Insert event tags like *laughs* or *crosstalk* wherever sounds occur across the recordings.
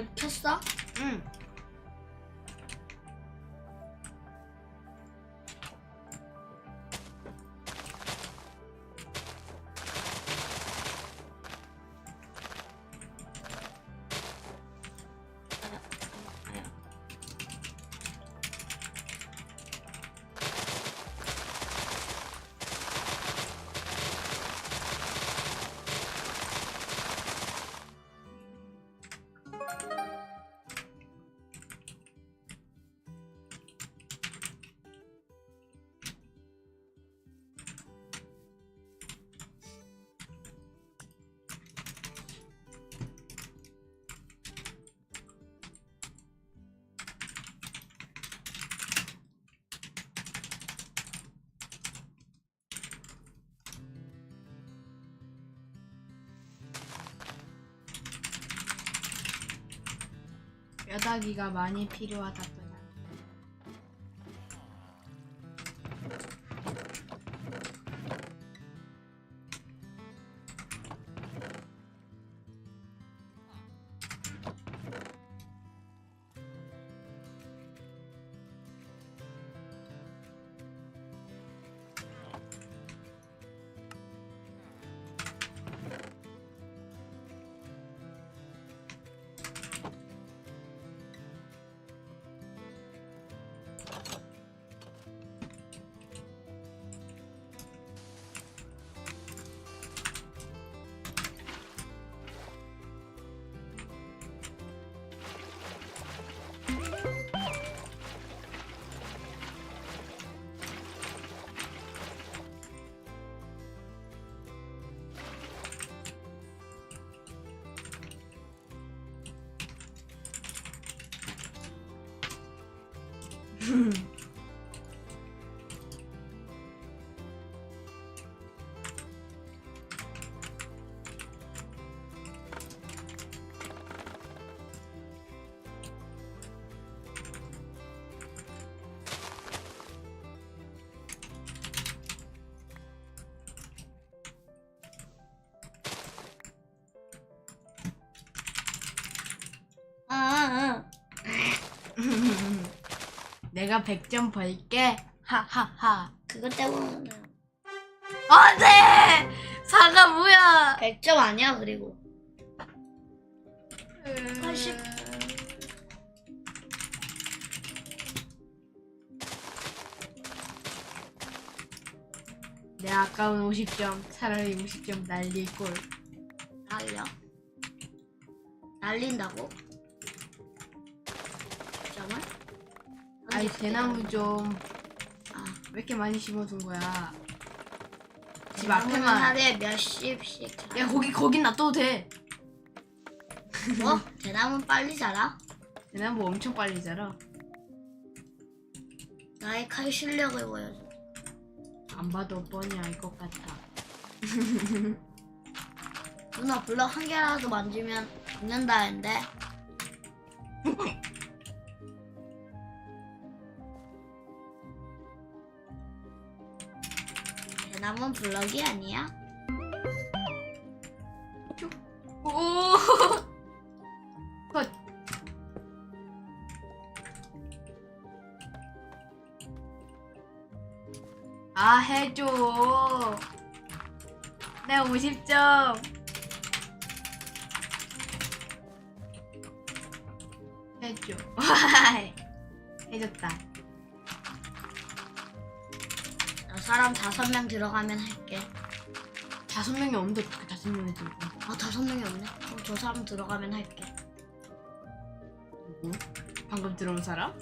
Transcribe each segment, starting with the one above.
랩 켰어? 응. 뼈다귀가 많이 필요하다더라. 내가 100점 벌게. 하하하. 그것 때문에 안 돼! 사과 뭐야? 100점 아니야 그리고 80. 내 아까운 50점 차라리 50점 날릴 걸. 날려 날린다고? 아이 대나무 좀왜 아, 이렇게 많이 심어둔 거야? 집 앞에만. 하루에 몇십씩 자라 야 거기 거긴 놔둬도 돼. 뭐? 대나무는 빨리 자라? 대나무 엄청 빨리 자라. 나의 칼 실력을 보여줘 안 봐도 뻔히 알 것 같아. 누나 블럭 한 개라도 만지면 죽는다 했는데 *laughs* 대나무는 블럭이 아니야? 오. *laughs* 컷. 아 해줘. 내 50점. 해줘. *laughs* 해줬다. 사람 다섯 명 들어가면 할게 다섯 명이 없는데 그렇게 다섯 명이 들고. 아 다섯 명이 없네 그럼 저 사람 들어가면 할게 누구? 방금 들어온 사람?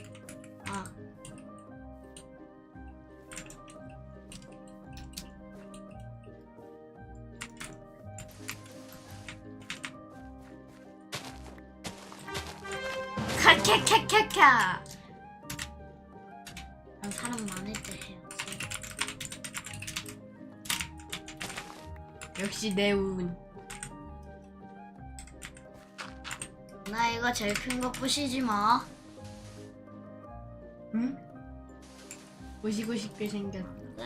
역시 내 운. 나 이거 제일 큰 거 부시지 마 응? 보시고 싶게 생겼다. 네.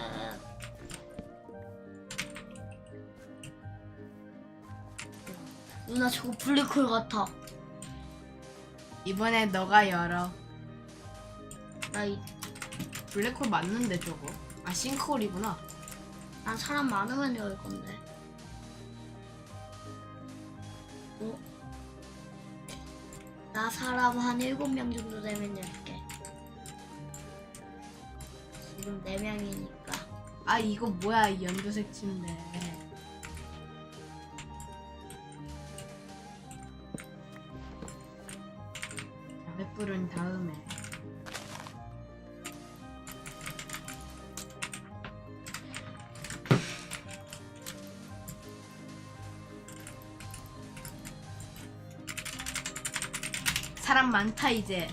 누나 저거 블랙홀 같아 이번에 너가 열어. 나 이 블랙홀 맞는데 저거. 아 싱크홀이구나. 난 사람 많으면 열 건데. 사람 한 일곱 명 정도 되면 열게. 지금 네 명이니까. 아 이거 뭐야 이 연두색 침대. 자, 횃불은 다음에. 사람 많다 이제.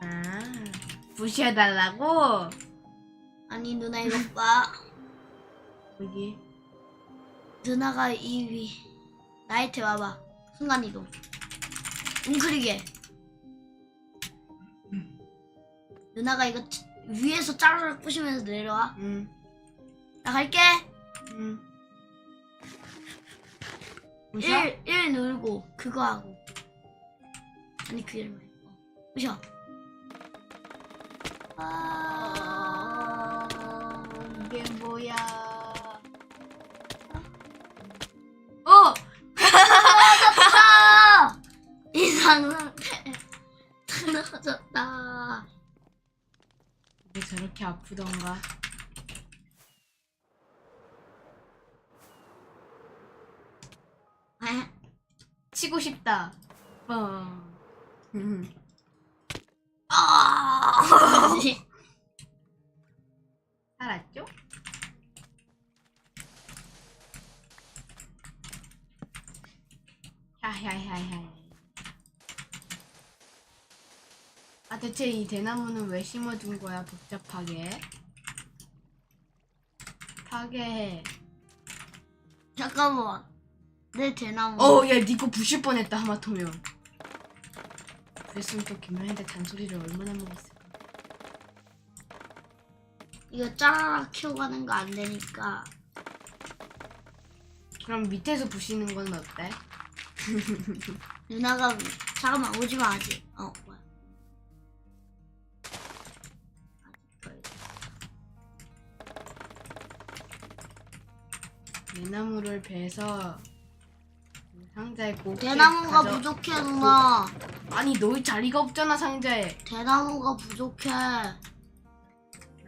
아, 부셔달라고? 아니, 누나 이거 *laughs* 봐. 여기. 누나가 2위. 나이트 와봐. 순간 이동. 웅크리게. 누나가 이거 치- 위에서 짜르륵 부시면서 내려와. 응, 나 갈게. 응. 부셔? 1, 1 누르고 그거 하고. 아니, 그 이름 말고. 어, 부셔. 아... 이게 뭐야? 어! 아! 이상 상태 틀어졌다. 이게 저렇게 아프던가? 에? 치고 싶다. 뻥. 살았죠? 하하하하. 아 대체 이 대나무는 왜 심어둔 거야 복잡하게? 파괴해. 잠깐만. 내 대나무. 어, 야, 니거 부실 뻔했다 하마터면. 그랬으면 또 김연한테 잔소리를 얼마나 먹었을까. 이거 짜라락 키워가는 거 안 되니까. 그럼 밑에서 부시는 건 어때? *laughs* 누나가 잠깐만 오지 마 아직. 어 뭐야? 대나무를 베서 그 상자에 곱게 대나무가 가져- 부족해 누나. 아니 너희 자리가 없잖아 상자에. 대나무가 부족해.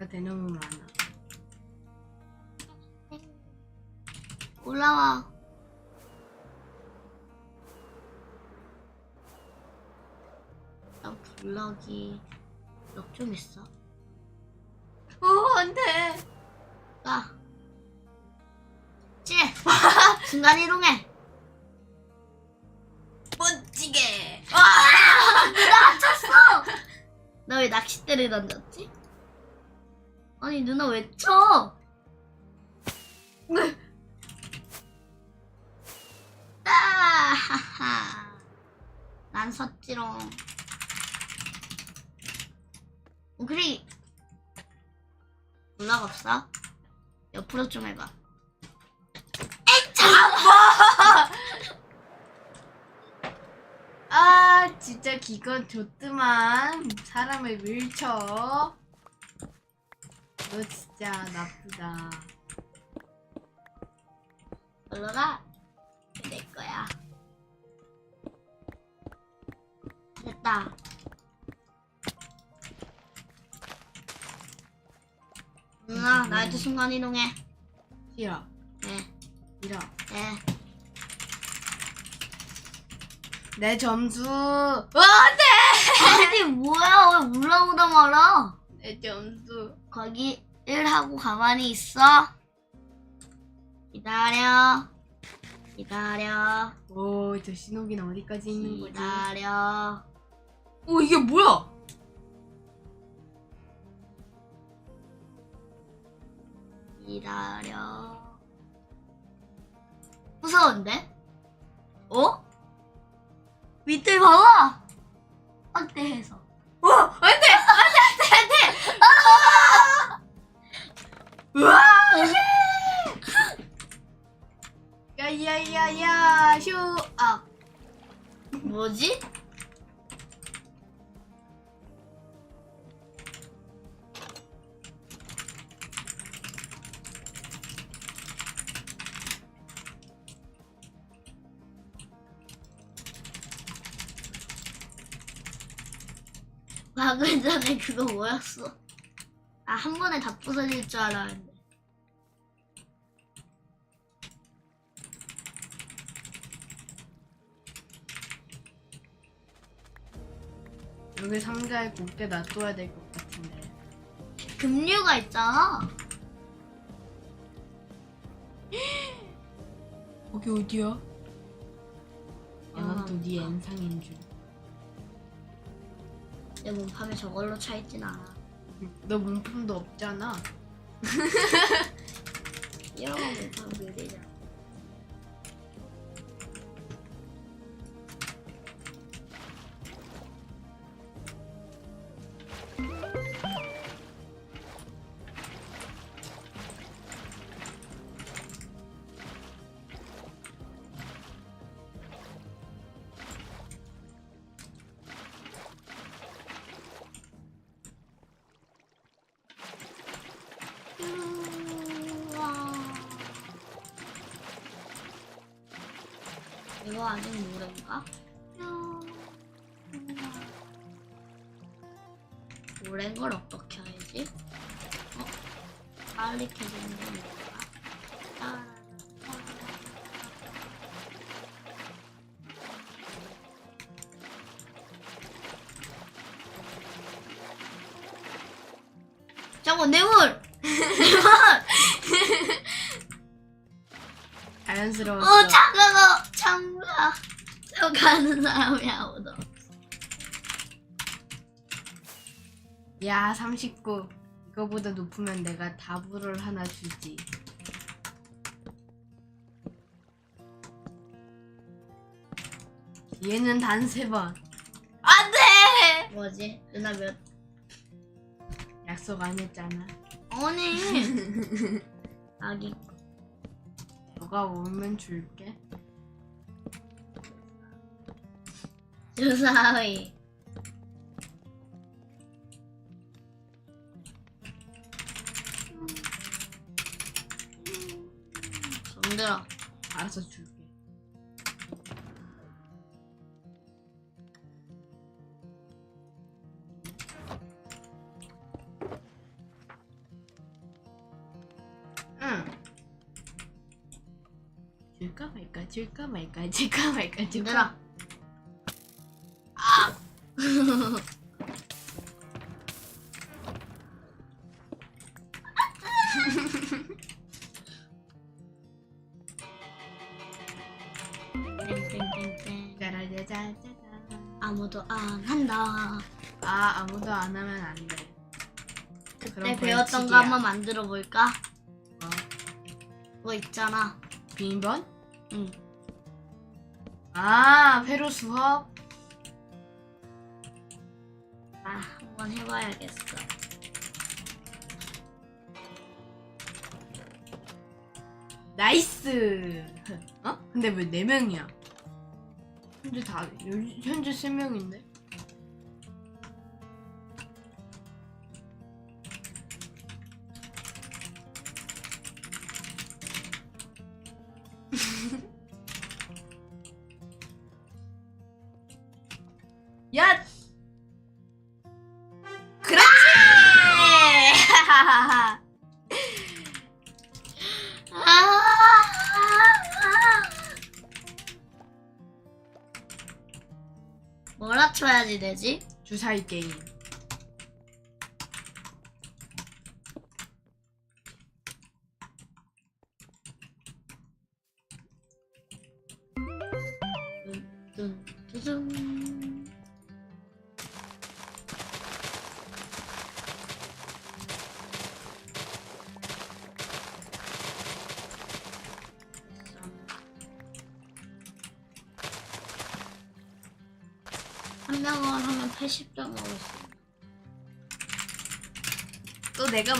나 대나무 많아. 올라와. 나 블럭이 몇좀 있어? 어 안돼. 야. 찌! *laughs* 순간 이동해! 멋지게. 나 쳤어! 나 왜 낚싯대를 던졌지? 아니, 누나 왜 쳐? *laughs* 아하하. 난 섰지롱. 그리 올라가 없어? 옆으로 좀 해봐. *laughs* 아 진짜 기건 좋드만 사람을 밀쳐. 너 진짜 나쁘다. 올라가. 내 거야. 됐다. 누나, 나한테 순간 이동해. 싫어. 네, 싫어. 네. 내 점수. 어, 네. *laughs* 아니 뭐야 왜 올라오다 말아? 내 점수. 거기 1하고 가만히 있어. 기다려. 기다려. 오, 저 신호기는 어디까지 있는 거지? 기다려. 오, 이게 뭐야? 기다려. 무서운데? 어? 밑에 봐봐! 확대해서. 어, 안 돼! 우와! 야야야야, 쇼! 아, 뭐지? 방금 전에 그거 뭐였어? 아, 한 번에 다 부서질 줄 알았는데. 여기 상자에 곱게 놔둬야 될 것 같은데. 급류가 있잖아. *gasps* 거기 어디야? 아, 영화 난또 네 봐. 엔상인 줄. 내 몸판에 저걸로 차 있진 않아. 너 몸품도 없잖아. 이런 거 그리잖아. 이거 아직 모래인가? 모래인 걸 어떻게 알지? 어? 빨리 켜지는 건 야, 39. 이거보다 높으면 내가 다부를 하나 주지. 얘는 단 세 번. 안 돼! 뭐지? 누나 몇? 약속 안 했잖아. 아니! *laughs* 아기 너가 오면 줄게. 주사위. 정들어. 알아서 줄게. 응. 줄까 말까 줄까 말까 *laughs* 줄까 말까 줄까 정들어. 아무도 안 한다. 아 아무도 안 하면 안 돼. 그때 그럼 배웠던 거 벌칙이야. 한번 만들어 볼까? 어. 그거 있잖아. 비밀번? 응. 아 회로 수업? 아, 한번 해봐야겠어. 나이스. *laughs* 어? 근데 왜 네 명이야? 현재 다 요- 현재 세 명인데? 맞춰야지 되지? 주사위 게임.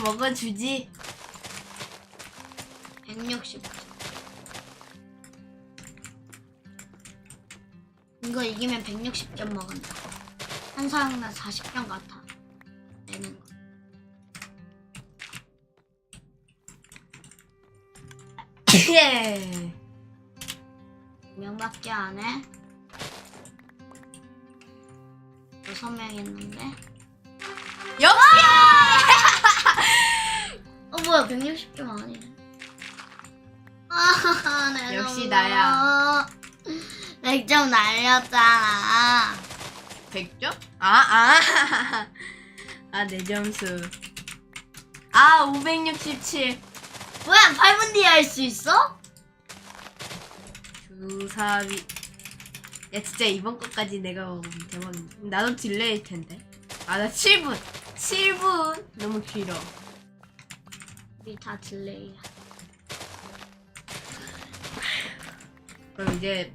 먹어주지. 160점. 이거 이기면 160점 먹은다. 한 사람당 40점 같아. 내는 거. 예. 두 명밖에 안 해. 여섯 명 했는데. 역시. 어 뭐야 160점 아니네. 아, 내 역시 나야. 100점 날렸잖아. 100점? 아, 아. *laughs* 아, 내 점수. 아, 567. 뭐야 8분 뒤에 할 수 있어? 주사위. 야, 진짜 이번 것까지 내가 먹으면 대박인데. 나도 딜레이일 텐데. 아, 나 7분. 7분. 너무 길어. 우리 다 딜레이야. 그럼 이제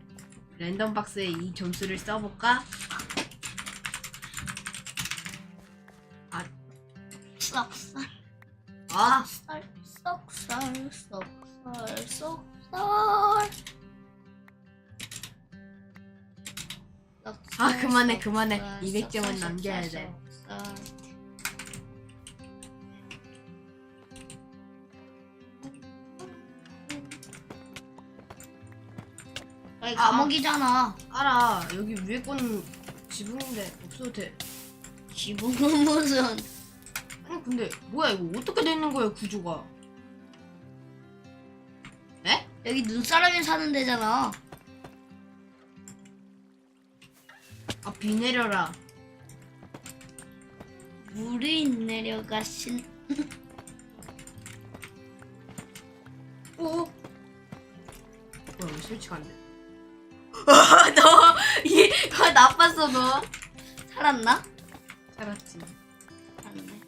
랜덤 박스에 이 점수를 써볼까? 아, 썩살 아, 쌀 썩살 썩살 썩살 아, 그만해, 그만해. 200점은 남겨야 돼. 여기 아, 감옥이잖아. 알아. 여기 위에 거는 지붕인데 없어도 돼. 지붕은 *laughs* 무슨 아니, 근데 뭐야 이거 어떻게 되는 거야 구조가? 에? 여기 눈사람이 사는 데잖아. 아, 비 내려라. 물이 내려가신 오. 뭐야 왜 설치가 안 돼? 나빴어 너. 살았나? 살았지. 살았네.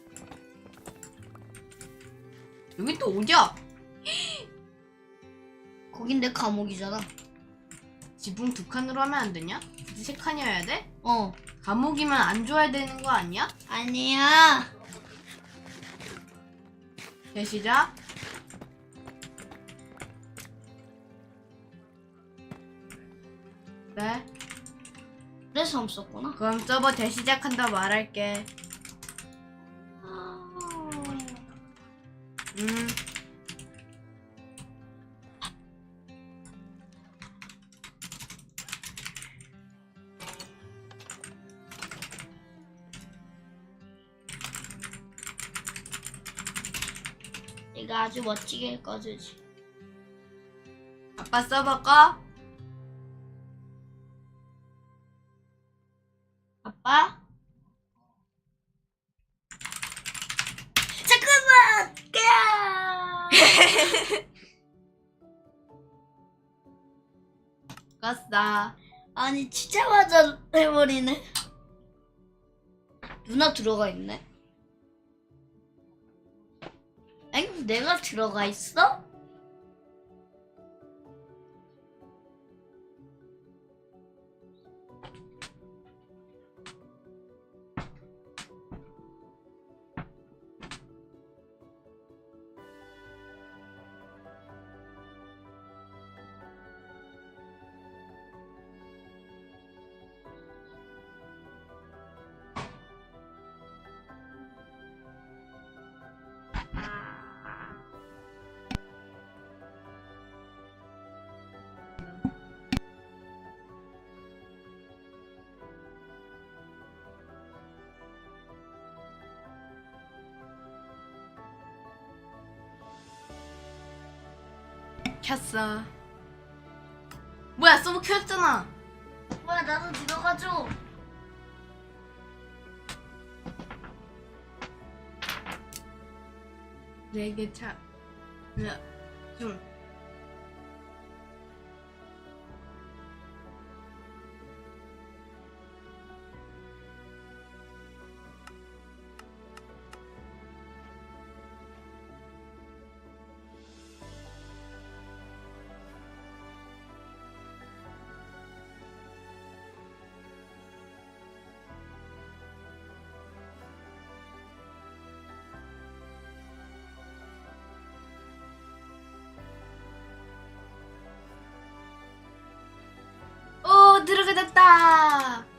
여기 또 어디야? *gasps* 거긴 내 감옥이잖아. 지붕 두 칸으로 하면 안 되냐? 굳이 세 칸이어야 돼? 어. 감옥이면 안 줘야 되는 거 아니야? 아니야. 제 시작. 네. 그래서 없었구나. 그럼 서버 재시작한다 말할게. 음. 내가 아주 멋지게 꺼주지. 아빠 서버 꺼? 아빠? 잠깐만! 까! 껐어. *laughs* 아니 치자마자 해버리네. 누나 들어가 있네. 엥? 내가 들어가 있어? 켰어. 뭐야 서브 켰잖아. 뭐야 나도 들어가줘. 네개차. 하나 네, 둘. 들어가졌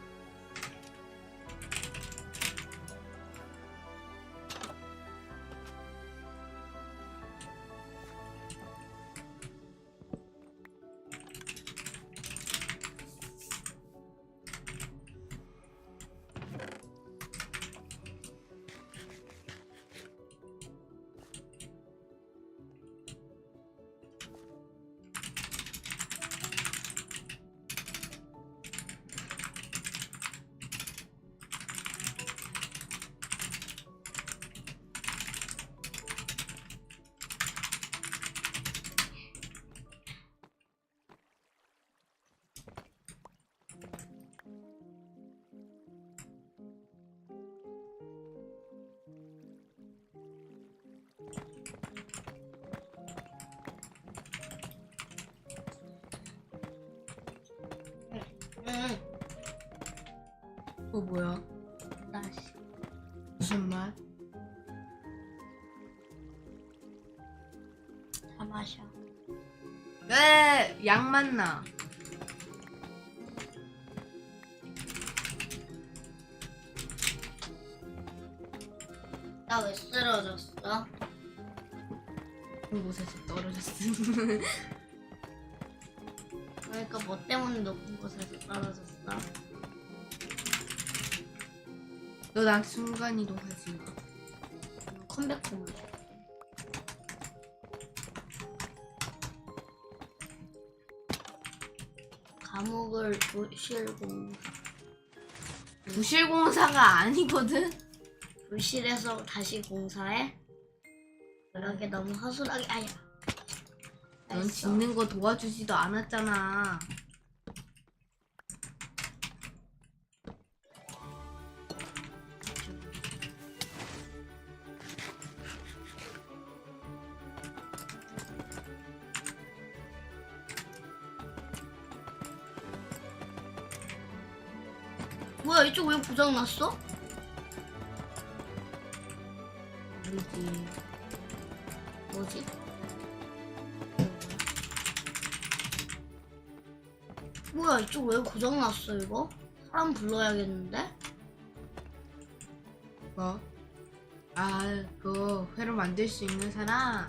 어, 뭐야? 나씨. 무슨 말? 다 마셔. 왜, 양 맞나? 나 왜 쓰러졌어? 높은 곳에서 떨어졌어. *laughs* 그러니까 뭐 때문에 높은 곳에서 너 나 순간이동 하지 마. 컴백홈을. 감옥을 부실고 부실공사가 아니거든? 부실해서 다시 공사해? 그러게 너무 허술하게 아야. 넌 알았어. 짓는 거 도와주지도 않았잖아. 이쪽 왜 고장 났어? 모르지. 뭐지? 뭐야 이쪽 왜 고장 났어 이거? 사람 불러야겠는데? 뭐? 아, 그거 회로 만들 수 있는 사람?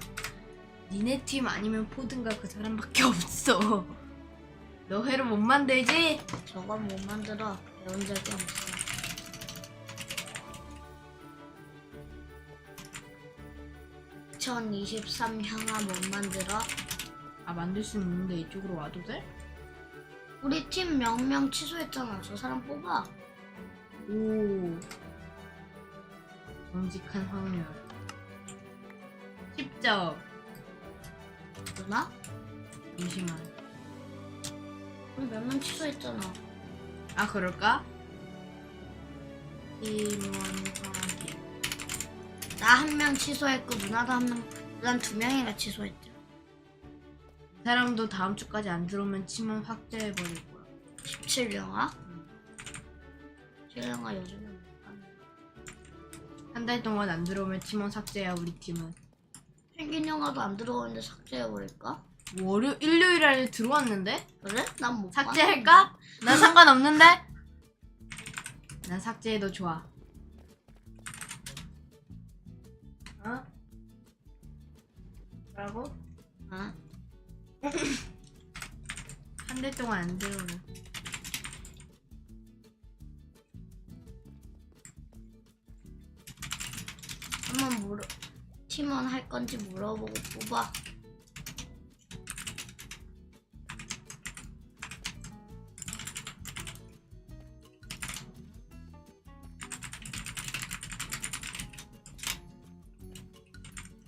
니네 팀 아니면 포든가 그 사람밖에 *laughs* 없어. 너 회로 못 만들지? 저건 못 만들어. 배운 적이 없 (2023) 형아 못 만들어 아, 만들 수 있는데 이쪽으로 와도 돼? 우리 팀 명명 취소했잖아 저 사람 뽑아 오. 정직한 확률. 10점. 누나 잠시만. 우리 명명 취소했잖아 아, 그럴까? 팀원 확인. 나 한 명 취소했고 누나도 한 명 난 두 명이나 취소했죠 이 사람도 다음 주까지 안 들어오면 팀원 확대해버릴 거야. 17영화 17영화 요즘에 못 가네. 한달 동안 안 들어오면 팀원 삭제야, 우리 팀은. 펭귄 영화도 안 들어오는데 삭제해버릴까? 월요, 일요일에 들어왔는데? 그래? 난못 삭제할까? 난 상관없는데? 난 삭제해도 좋아. 뭐라고? 어? *laughs* 한달 동안 안 들어오면. 한번 물어 팀원 할 건지 물어보고 뽑아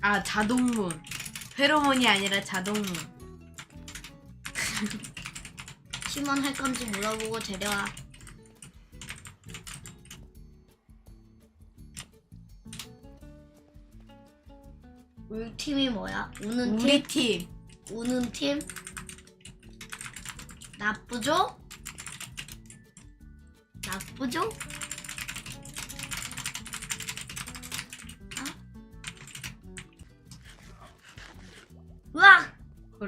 아 자동문. 페로몬이 아니라 자동문. 팀원 할 건지 물어보고 데려와. 우리 팀이 뭐야? 우는 우리 팀? 팀. 우는 팀? 나쁘죠? 나쁘죠?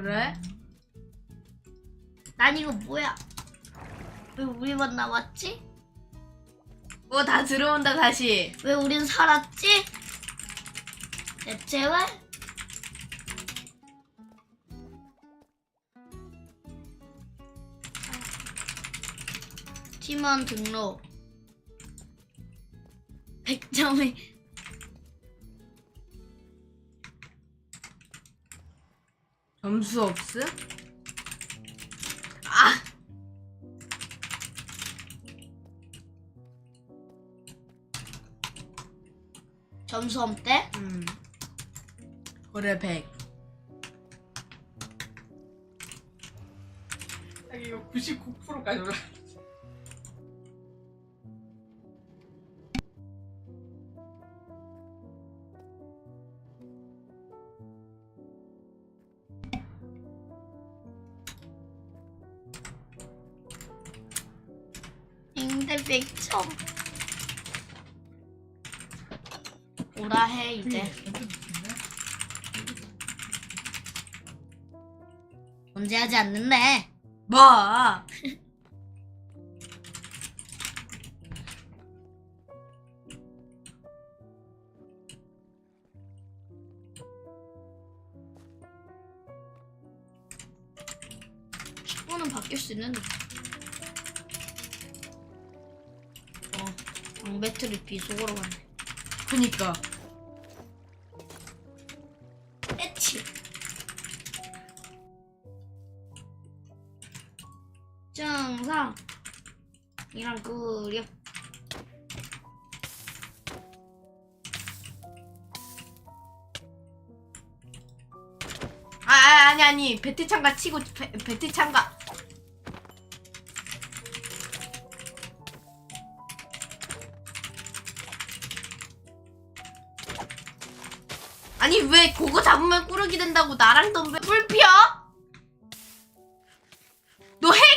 그래? 난 이거 뭐야? 왜 우리만 남았지? 어 다 들어온다 다시. 왜 우린 살았지? 대체 왜? 팀원 등록 100점이 점수 없음? 아 점수 없대? 음. 그래 100. 아, 이거 99%까지 올라. 뭐? 축구는 바뀔 수 있는데 어 방배틀이 비속어로 갔네 그니까. 배트 참가 치고 배, 배트 참가. 아니 왜 그거 잡으면 꾸러기 된다고 나랑 덤벼 뿔 피어?